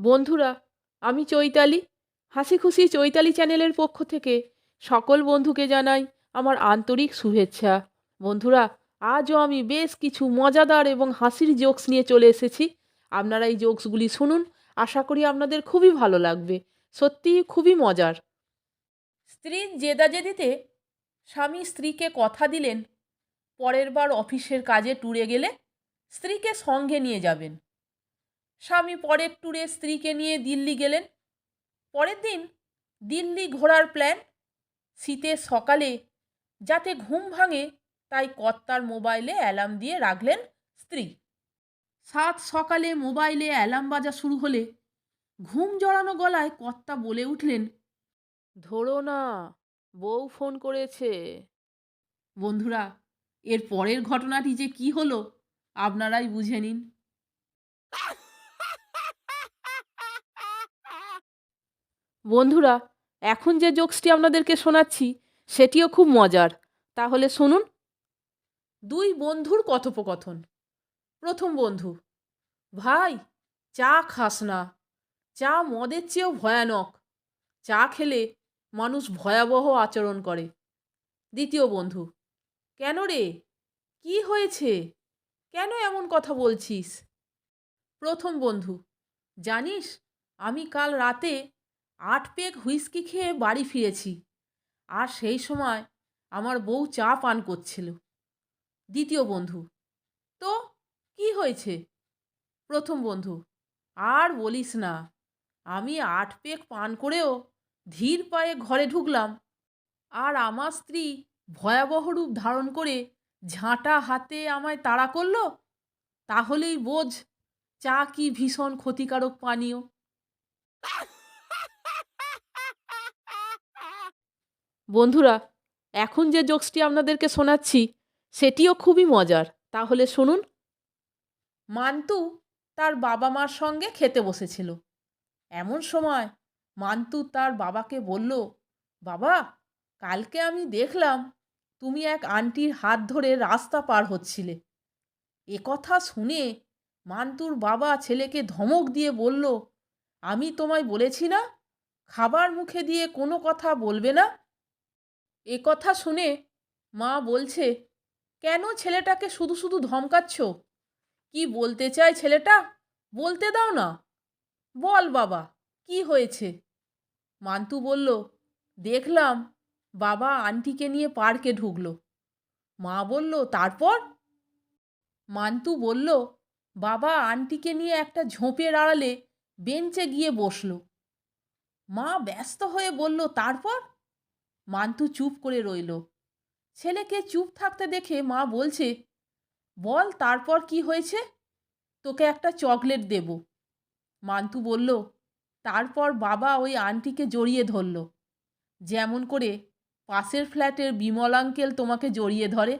বন্ধুরা, আমি চৈতালি। হাসি খুশি চৈতালি চ্যানেলের পক্ষ থেকে সকল বন্ধুকে জানাই আমার আন্তরিক শুভেচ্ছা। বন্ধুরা, আজও আমি বেশ কিছু মজাদার এবং হাসির জোকস নিয়ে চলে এসেছি। আপনারা এই জোকসগুলি শুনুন, আশা করি আপনাদের খুবই ভালো লাগবে। সত্যিই খুবই মজার। স্ত্রীর জেদাজেদিতে স্বামী স্ত্রীকে কথা দিলেন, পরের বার অফিসের কাজে ট্যুরে গেলে স্ত্রীকে সঙ্গে নিয়ে যাবেন। স্বামী পরের ট্যুরে স্ত্রীকে নিয়ে দিল্লি গেলেন। পরের দিন দিল্লি ঘোরার প্ল্যান শীতের সকালে যাতে ঘুম ভাঙে তাই কর্তার মোবাইলে অ্যালার্ম দিয়ে রাখলেন স্ত্রী। সাত সকালে মোবাইলে অ্যালার্ম বাজা শুরু হলে ঘুম জড়ানো গলায় কর্তা বলে উঠলেন ধরো না বউ ফোন করেছে। বন্ধুরা এর পরের ঘটনাটি যে কি হলো আপনারাই বুঝে নিন। বন্ধুরা, এখন যে জোকসটি আপনাদেরকে শোনাচ্ছি, সেটিও খুব মজার। তাহলে শুনুন। দুই বন্ধুর কথোপকথন। প্রথম বন্ধু, ভাই, চা খাস না। চা মদের চেয়েও ভয়ানক। চা খেলে মানুষ ভয়াবহ আচরণ করে। দ্বিতীয় বন্ধু, কেন রে? কি হয়েছে? কেন এমন কথা বলছিস? প্রথম বন্ধু, জানিস, আমি কাল রাতে আট পেগ হুইস্কি খেয়ে বাড়ি ফিরেছি। আর সেই সময় আমার বউ চা পান করছিল। দ্বিতীয় বন্ধু, তো কি হয়েছে? প্রথম বন্ধু, আর বলিস না, আমি আট পেক পান করেও ধীর পায়ে ঘরে ঢুকলাম। আর আমার স্ত্রী ভয়াবহ রূপ ধারণ করে ঝাঁটা হাতে আমায় তাড়া করল, তাহলেই বোঝ চা কি ভীষণ ক্ষতিকারক পানীয়। বন্ধুরা, এখন যে জোকসটি আপনাদেরকে শোনাচ্ছি, সেটিও খুবই মজার। তাহলে শুনুন। মান্তু তার বাবা মার সঙ্গে খেতে বসেছিল। এমন সময় মান্তু তার বাবাকে বলল, বাবা, কালকে আমি দেখলাম তুমি এক আন্টির হাত ধরে রাস্তা পার হচ্ছিলে। এ কথা শুনে মান্তুর বাবা ছেলেকে ধমক দিয়ে বলল, আমি তোমায় বলেছি না, খাবার মুখে দিয়ে কোনো কথা বলবে না এ কথা শুনে মা বলছে, কেন ছেলেটাকে শুধু শুধু ধমকাচ্ছ? কি বলতে চায় ছেলেটা? বলতে দাও না। বল বাবা, কি হয়েছে? মান্তু বলল, দেখলাম বাবা আন্টিকে নিয়ে পার্কে ঢুকলো। মা বলল, তারপর? মান্তু বলল, বাবা আন্টিকে নিয়ে একটা ঝোপের আড়ালে বেঞ্চে গিয়ে বসল। মা ব্যস্ত হয়ে বলল, তারপর? মান্তু চুপ করে রইল। ছেলেকে চুপ থাকতে দেখে মা বলছে, বল, তারপর কি হয়েছে? তোকে একটা চকলেট দেব। মান্তু বলল, তারপর বাবা ওই আন্টিকে জড়িয়ে ধরল। যেমন করে পাশের ফ্ল্যাটের বিমল আঙ্কেল তোমাকে জড়িয়ে ধরে।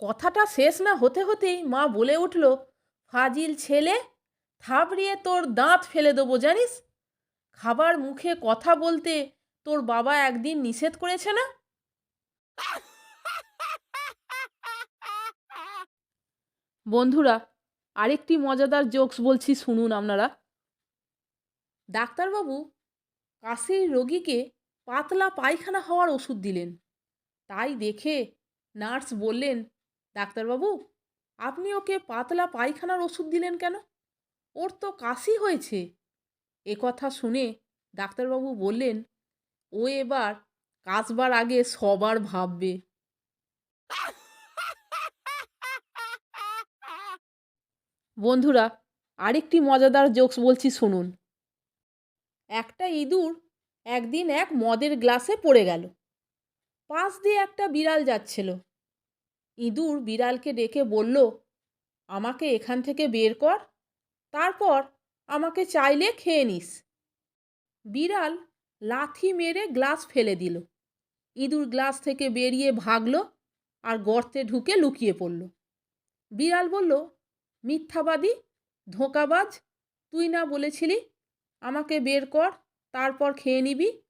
কথাটা শেষ না হতে হতেই মা বলে উঠল, ফাজিল ছেলে, থাবড়িয়ে তোর দাঁত ফেলে দেবো জানিস? খাবার মুখে কথা বলতে তোর বাবা একদিন নিষেধ করেছে না? বন্ধুরা, আরেকটি মজাদার জোকস বলছি শুনুন আপনারা। ডাক্তারবাবু কাশির রোগীকে পাতলা পায়খানা হওয়ার ওষুধ দিলেন। তাই দেখে নার্স বললেন, ডাক্তারবাবু, আপনি ওকে পাতলা পায়খানার ওষুধ দিলেন কেন? ওর তো কাশি হয়েছে। এ কথা শুনে ডাক্তারবাবু বললেন ও এবার কাশবার আগে সবার ভাববে। বন্ধুরা, আরেকটি মজাদার জোকস বলছি শুনুন। একটা ইঁদুর একদিন এক মদের গ্লাসে পড়ে গেল। পাশ দিয়ে একটা বিড়াল যাচ্ছিল। ইঁদুর বিড়ালকে ডেকে বলল, আমাকে এখান থেকে বের কর, তারপর আমাকে চাইলে খেয়ে নিস। বিড়াল লাথি মেরে গ্লাস ফেলে দিল। ইঁদুর গ্লাস থেকে বেরিয়ে ভাগল আর গর্তে ঢুকে লুকিয়ে পড়ল। বিড়াল বলল, মিথ্যাবাদী, ধোঁকাবাজ, তুই না বলেছিলি আমাকে বের কর, তারপর খেয়ে নিবি?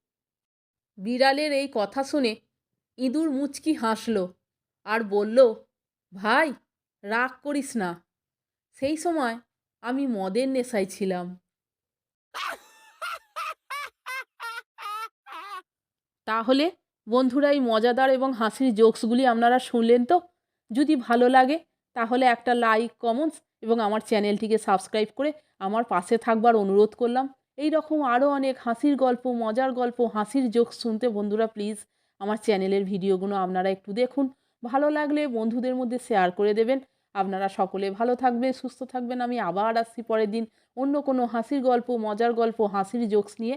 বিড়ালের এই কথা শুনে ইঁদুর মুচকি হাসল আর বলল, ভাই, রাগ করিস না। সেই সময় আমি মদের নেশায় ছিলাম। তাহলে বন্ধুরা, এই মজাদার এবং হাসির জোকসগুলি আপনারা শুনলেন তো? যদি ভালো লাগে, তাহলে একটা লাইক কমেন্টস এবং আমার চ্যানেলটিকে সাবস্ক্রাইব করে আমার পাশে থাকবার অনুরোধ করলাম। এই রকম আরও অনেক হাসির গল্প, মজার গল্প, হাসির জোকস শুনতে বন্ধুরা প্লিজ আমার চ্যানেলের ভিডিওগুলো আপনারা একটু দেখুন। ভালো লাগলে বন্ধুদের মধ্যে শেয়ার করে দেবেন। আপনারা সকলে ভালো থাকবেন, সুস্থ থাকবেন। আমি আবার আসছি পরের দিন অন্য কোনো হাসির গল্প, মজার গল্প, হাসির জোকস নিয়ে।